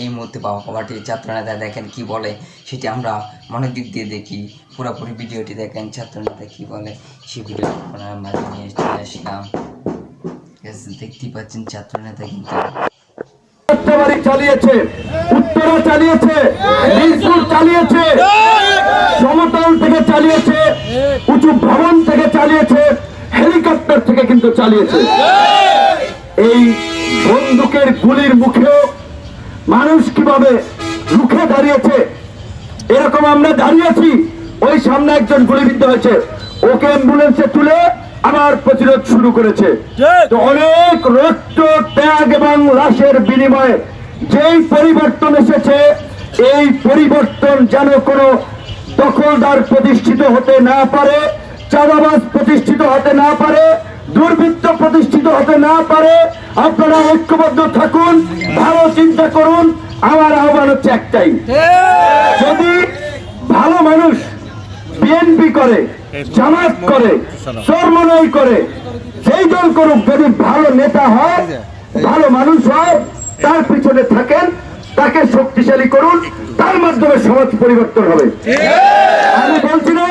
এই মুহূর্তে বাবা কবাটি ছাত্রনেতা দেখেন কি বলে, সেটি আমরা দিক দিয়ে দেখি। পুরোপুরি ভিডিওটি দেখেন, ছাত্রনেতা কি বলে সেই ভিডিও আপনার মাঝে নিয়ে চলে আসলাম। দেখতেই পাচ্ছেন, ছাত্রনেতা কিন্তু চালিয়েছে, উত্তরা চালিয়েছে চালিয়েছে, সমতল থেকে চালিয়েছে, উঁচু ভবন থেকে চালিয়েছে, হেলিকপ্টার থেকে কিন্তু চালিয়েছে। এই বন্দুকের গুলির মুখেও মানুষ কীভাবে রুখে দাঁড়িয়েছে? এরকম আমরা দাঁড়িয়েছি ওই সামনে একজন গুলিবিদ্ধ হয়েছে। ওকে অ্যাম্বুলেন্সে তুলে আবার প্রতিরোধ শুরু করেছে। তো অনেক রক্ত ত্যাগ এবং লাশের বিনিময়ে যেই পরিবর্তন এসেছে এই পরিবর্তন যেন কোনো দখলদার প্রতিষ্ঠিত হতে না পারে চাঁদাবাজ প্রতিষ্ঠিত হতে না পারে দুর্বৃত্ত প্রতিষ্ঠিত হতে না পারে আপনারা ঐক্যবদ্ধ থাকুন ভালো চিন্তা করুন আমার আহ্বান হচ্ছে একটাই। যদি ভালো মানুষ বিএনপি করে, জামাত করে চরমনাই করে সেই দল করুক, যদি ভালো নেতা হয়, ভালো মানুষ হয়, তার পিছনে থাকেন, তাকে শক্তিশালী করুন, তার মাধ্যমে সমাজ পরিবর্তন হবে। আমি বলছি না